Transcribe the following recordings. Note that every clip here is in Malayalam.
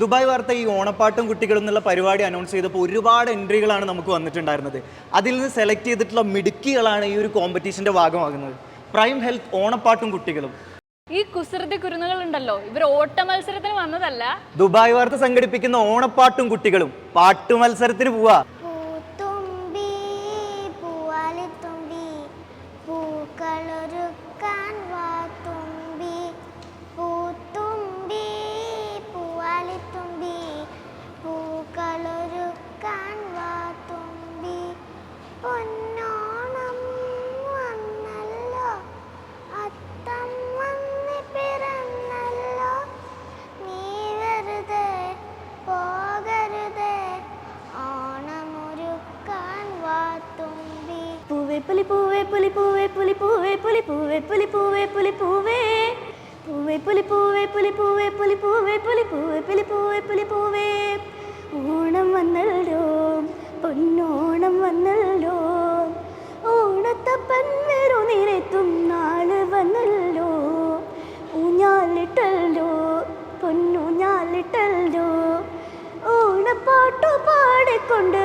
ദുബായ് വാർത്ത ഈ ഓണപ്പാട്ടും കുട്ടികളും എന്നുള്ള പരിപാടി അനൗൺസ് ചെയ്തപ്പോൾ ഒരുപാട് എൻട്രികളാണ് നമുക്ക് വന്നിട്ടുണ്ടായിരുന്നത്. അതിൽ നിന്ന് സെലക്ട് ചെയ്തിട്ടുള്ള മിടുക്കികളാണ് ഈ ഒരു കോമ്പറ്റീഷന്റെ ഭാഗമാകുന്നത്. പ്രൈം ഹെൽത്ത് ഓണപ്പാട്ടും കുട്ടികളും. ഈ കുസൃതി കുരുന്നുകൾ ഉണ്ടല്ലോ ഇവർ ഓട്ട മത്സരത്തിന് വന്നതല്ല? ദുബായ് വാർത്ത സംഘടിപ്പിക്കുന്ന ഓണപ്പാട്ടും കുട്ടികളും. പാട്ടു മത്സരത്തിന് പോവാ. പൂവേ പുലി പൂവേ പുലി പൂവേ പുലി പൂവേ പുലി പൂവേ പുലി പൂവേ പുലി പൂവേ ഓണം വന്നല്ലോ പൊന്നോണം വന്നല്ലോ. ഓണത്തപ്പൻ വേറു നിരത്തും നാൾ വന്നല്ലോ. ഊഞ്ഞാലിട്ടല്ലോ പൊന്നൂഞ്ഞാലിട്ടല്ലോ. ഓണപ്പാട്ടു പാടിക്കൊണ്ട്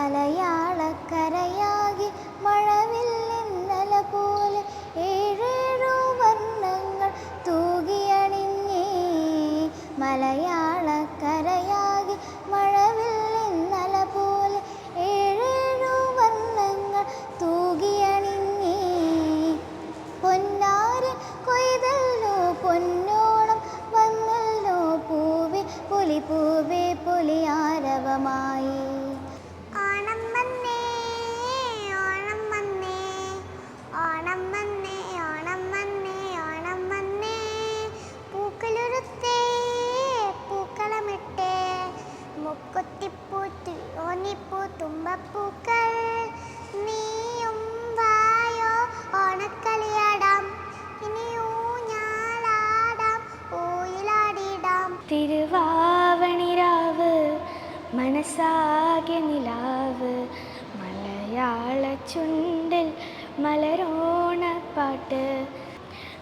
മലയാളക്കരയാകി നിന്നല പോലെ ഏഴേഴോ വർണങ്ങൾ തൂകിയണിഞ്ഞേ. മലയാളക്കരയാകി നിന്നല പോലെ ഏഴേഴോ വർണങ്ങൾ തൂകിയണിഞ്ഞേ. പൊന്നാരൻ കൊയ്തല്ലോ പൊന്നോണം വന്നല്ലോ പൂവി പുലി പൂവേ പുലിയാരവമായി. തുമ്പപ്പൂക്കൾ നീയും വായോ ഓണക്കളിയാടാം. ഇനി ഊഞ്ഞാലാടാം ഊയിലാടിടാം. തിരുവാവണിരാവ് മനസ്സാകെ നിലാവ്. മലയാള ചുണ്ടിൽ മലരോണപ്പാട്ട്.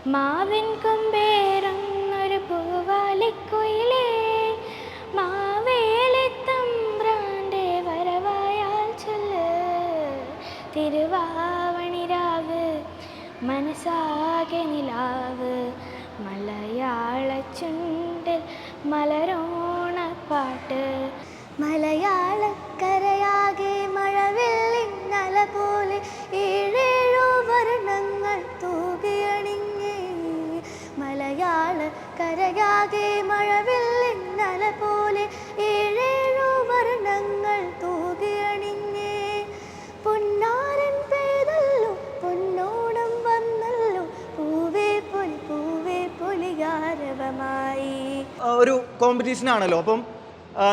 മാവിൻ കൊമ്പേറുന്നൊരു തിരുവാവണിരാവ് മനസ്സാകെ നിലാവ് മലയാള കരയാകെ മലരോണപ്പാട്ട്. മലയാളക്കരയാകെ മഴവെള്ളിന്നല പോലെ ഏഴേഴോ വർണങ്ങൾ തൂകിയണിഞ്ഞേ. മലയാളക്കരയാകെ മഴവെള്ളിന്നല പോലെ ഒരു കോമ്പറ്റീഷൻ ആണല്ലോ. അപ്പം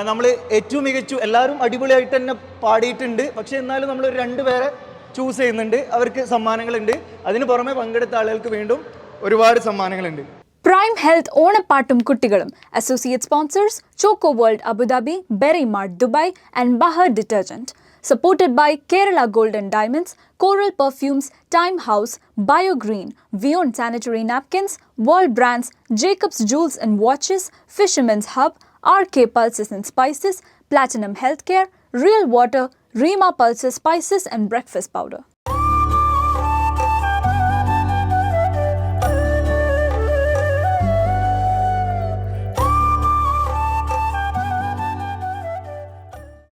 നമ്മൾ ഏറ്റവും മികച്ചു എല്ലാവരും അടിപൊളിയായിട്ട് തന്നെ പാടിയിട്ടുണ്ട്. പക്ഷേ എന്നാലും നമ്മൾ രണ്ട് പേരെ ചൂസ് ചെയ്യുന്നുണ്ട്. അവർക്ക് സമ്മാനങ്ങളുണ്ട്. അതിന് പുറമെ പങ്കെടുത്ത ആളുകൾക്ക് വീണ്ടും ഒരുപാട് സമ്മാനങ്ങളുണ്ട്. പ്രൈം ഹെൽത്ത് ഓണപ്പാട്ടും കുട്ടികളും associate sponsors choco world Abu Dhabi Berrymart Dubai and Bahar detergent supported by Kerala Gold and Diamonds, Coral Perfumes, Time House, Biogreen, Vion Sanitary Napkins, World Brands, Jacobs Jewels and Watches, Fisherman's Hub, RK Pulses and Spices, Platinum Healthcare, Real Water, Rima Pulses, Spices and Breakfast Powder.